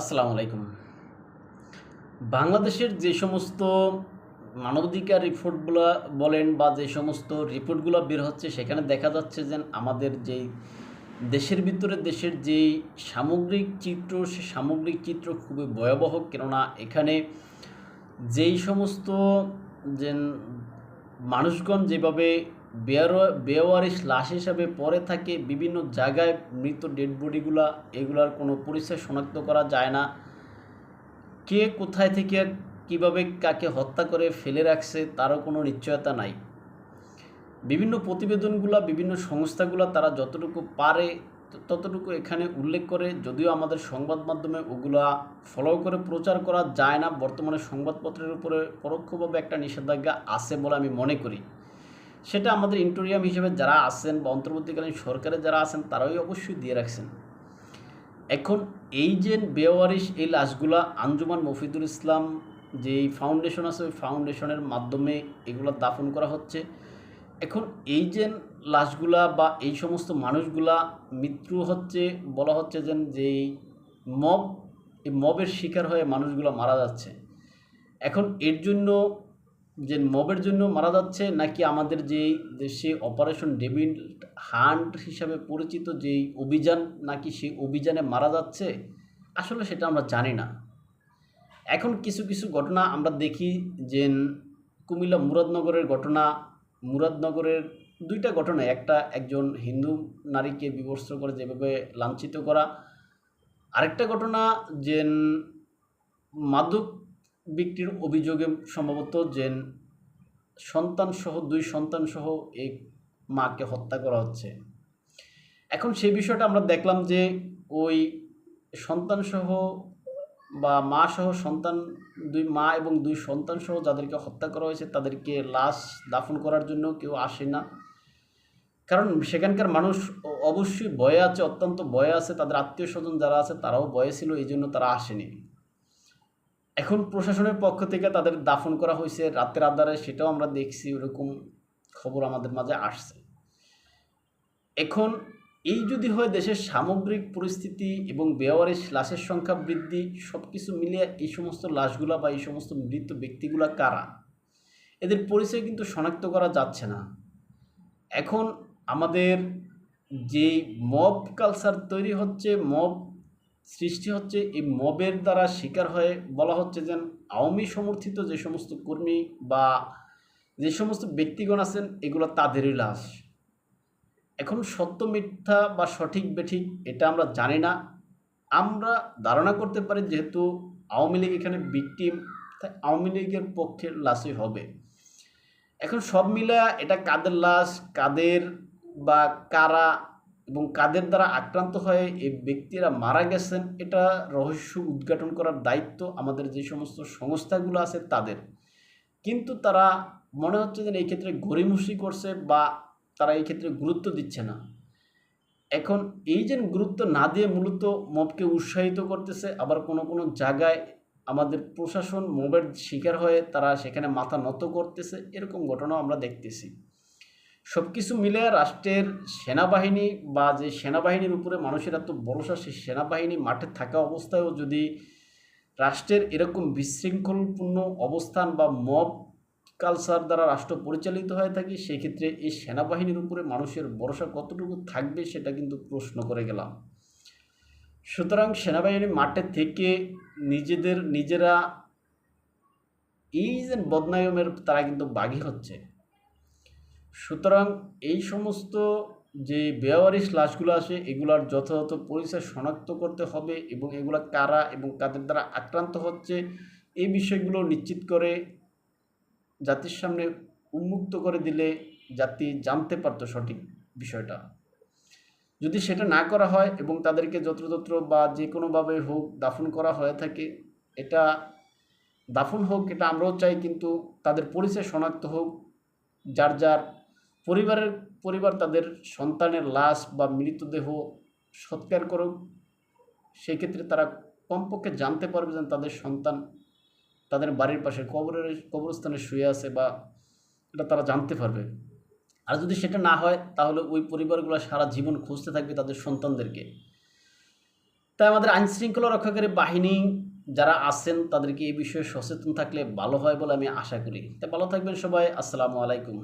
আসসালামু আলাইকুম। বাংলাদেশের যে সমস্ত মানবাধিকার রিপোর্টগুলো বলেন বা যে সমস্ত রিপোর্টগুলো বের হচ্ছে, সেখানে দেখা যাচ্ছে যে আমাদের যেই দেশের ভিতরে দেশের যেই সামগ্রিক চিত্র, সে সামগ্রিক চিত্র খুবই ভয়াবহ। কেননা এখানে যেই সমস্ত যে মানুষগণ যেভাবে বেওয়ারিশ, লাশ হিসাবে পরে থাকে বিভিন্ন জায়গায় মৃত ডেড বডিগুলা এগুলার কোনো পরিচয় শনাক্ত করা যায় না। কে কোথায় থেকে কীভাবে কাকে হত্যা করে ফেলে রাখছে তারও কোনো নিশ্চয়তা নাই। বিভিন্ন প্রতিবেদনগুলা, বিভিন্ন সংস্থাগুলা তারা যতটুকু পারে, ততটুকু এখানে উল্লেখ করে, যদিও আমাদের সংবাদ মাধ্যমে ওগুলা ফলো করে প্রচার করা যায় না, বর্তমানে সংবাদপত্রের উপরে পরোক্ষভাবে একটা নিষেধাজ্ঞা আছে বলে আমি মনে করি। সেটা আমাদের ইন্টোরিয়াম হিসেবে যারা আছেন বা অন্তর্বর্তীকালীন সরকারে যারা আছেন, তারাই অবশ্যই দিয়ে রাখছেন। এখন এই যে বেওয়ারিশ এই লাশগুলা আঞ্জুমান মফিদুল ইসলাম যে ফাউন্ডেশন আছে, ওই ফাউন্ডেশনের মাধ্যমে এগুলো দাফন করা হচ্ছে। এখন এই যে লাশগুলা বা এই সমস্ত মানুষগুলা মৃত্যু হচ্ছে, বলা হচ্ছে যে যেই মব, এই মবের শিকার হয়ে মানুষগুলো মারা যাচ্ছে। এখন এর জন্য যে মবের জন্য মারা যাচ্ছে নাকি আমাদের যেই দেশে অপারেশন ডেভিড হান্ট হিসাবে পরিচিত যেই অভিযান নাকি সেই অভিযানে মারা যাচ্ছে, আসলে সেটা আমরা জানি না। এখন কিছু কিছু ঘটনা আমরা দেখি যে কুমিল্লা মুরাদনগরের ঘটনা, মুরাদনগরের দুইটা ঘটনা, একটা একজন হিন্দু নারীকে বিবস্ত্র করে যেভাবে লাঞ্ছিত করা, আরেকটা ঘটনা যে মাদক বিক্রির অভিযোগে সম্ভবত যে সন্তান সহ দুই সন্তান সহ এই মাকে হত্যা করা হচ্ছে। এখন সেই বিষয়টা আমরা দেখলাম যে ওই সন্তান সহ বা মা সহ সন্তান, দুই মা এবং দুই সন্তান সহ যাদেরকে হত্যা করা হয়েছে, তাদেরকে লাশ দাফন করার জন্য কেউ আসে না। কারণ সেখানকার মানুষ অবশ্যই ভয়ে আছে, অত্যন্ত ভয়ে আছে। তাদের আত্মীয় স্বজন যারা আছে, তারাও ভয়ে ছিল, এই জন্য তারা আসেনি। এখন প্রশাসনের পক্ষ থেকে তাদের দাফন করা হয়েছে রাতের আধারে সেটাও আমরা দেখছি, ওরকম খবর আমাদের মাঝে আসছে। এখন এই যদি হয় দেশের সামগ্রিক পরিস্থিতি এবং বেওয়ারিশ লাশের সংখ্যা বৃদ্ধি সব কিছু মিলিয়ে এই সমস্ত লাশগুলা বা এই সমস্ত মৃত ব্যক্তিগুলা কারা? এদের পরিচয় কিন্তু শনাক্ত করা যাচ্ছে না। এখন আমাদের যে মব কালচার তৈরি হচ্ছে মব সৃষ্টি হচ্ছে এই মবের দ্বারা শিকার হয়ে বলা হচ্ছে যে আওয়ামী সমর্থিত যে সমস্ত কর্মী বা যে সমস্ত ব্যক্তিগণ আছেন, এগুলো তাদেরই লাশ। এখন সত্য, মিথ্যা বা সঠিক, বেঠিক এটা আমরা জানি না। আমরা ধারণা করতে পারি যেহেতু আওয়ামী লীগ এখানে বিক্টিম তাই আওয়ামী লীগের পক্ষের লাশই হবে। এখন সব মিলা এটা কাদের লাশ, কাদের বা কারা এবং কাদের দ্বারা আক্রান্ত হয়ে এই ব্যক্তিরা মারা গেছেন, এটা রহস্য উদ্ঘাটন করার দায়িত্ব আমাদের যে সমস্ত সংস্থাগুলো আছে তাদের। কিন্তু তারা মনে হচ্ছে যে এই ক্ষেত্রে গড়িমসি করছে বা তারা এই ক্ষেত্রে গুরুত্ব দিচ্ছে না। এখন এই যে গুরুত্ব না দিয়ে মূলত মবকে উৎসাহিত করতেছে, আবার কোনো কোনো জায়গায় আমাদের প্রশাসন মবের শিকার হয়ে তারা সেখানে মাথা নত করতেছে, এরকম ঘটনাও আমরা দেখতেছি। সব কিছু মিলে রাষ্ট্রের সেনাবাহিনী বা যে সেনাবাহিনীর উপরে মানুষের এত ভরসা, সেই সেনাবাহিনী মাঠে থাকা অবস্থায়ও যদি রাষ্ট্রের এরকম বিশৃঙ্খলপূর্ণ অবস্থান বা মব কালচার দ্বারা রাষ্ট্র পরিচালিত হয়ে থাকে, সেক্ষেত্রে এই সেনাবাহিনীর উপরে মানুষের ভরসা কতটুকু থাকবে সেটা কিন্তু প্রশ্ন করে গেলাম। সুতরাং সেনাবাহিনী মাঠে থেকে নিজেদের, নিজেরা এই যে বদনায়মের তারা কিন্তু বাঘী হচ্ছে। সুতরাং এই সমস্ত যে বেওয়ারিশ লাশগুলো আসে, এগুলার যথাযথ পরিচয় শনাক্ত করতে হবে এবং এগুলা কারা এবং কাদের দ্বারা আক্রান্ত হচ্ছে এই বিষয়গুলো নিশ্চিত করে জাতির সামনে উন্মুক্ত করে দিলে জাতি জানতে পারতো সঠিক বিষয়টা। যদি সেটা না করা হয় এবং তাদেরকে যত্রতত্র বা যে কোনোভাবে হোক দাফন করা হয়ে থাকে, এটা দাফন হোক, এটা আমরাও চাই, কিন্তু তাদের পরিচয় শনাক্ত হোক, যার যার পরিবারের পরিবার তাদের সন্তানের লাশ বা মৃতদেহ সৎকার করুক, সেক্ষেত্রে তারা কমপক্ষে জানতে পারবে যে তাদের সন্তান তাদের বাড়ির পাশে কবরের কবরস্থানে শুয়ে আছে বা এটা তারা জানতে পারবে। আর যদি সেটা না হয়, তাহলে ওই পরিবারগুলো সারা জীবন খুঁজতে থাকবে তাদের সন্তানদেরকে। তাই আমাদের আইন শৃঙ্খলা রক্ষাকারী বাহিনী যারা আছেন, তাদেরকে এই বিষয়ে সচেতন থাকলে ভালো হয় বলে আমি আশা করি। তাই ভালো থাকবেন সবাই। আসসালামু আলাইকুম।